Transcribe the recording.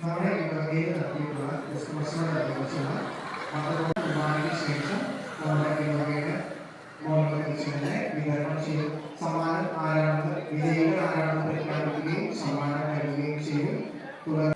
നമ്മുടെ ഇടവകയിൽ നടത്തിയിട്ടുള്ള ക്രിസ്മസിനോടനുബന്ധിച്ചുള്ള മതകുമാരിക്ക് ശേഷം നമ്മുടെ ഇടവകയുടെ മോളിനെ വിതരണം ചെയ്യും സമ്മാനം ആരാണെന്ന് വിജയികൾ ആരാണെന്ന് പ്രഖ്യാപിക്കുകയും സമ്മാനം നൽകുകയും ചെയ്യും തുടർന്ന്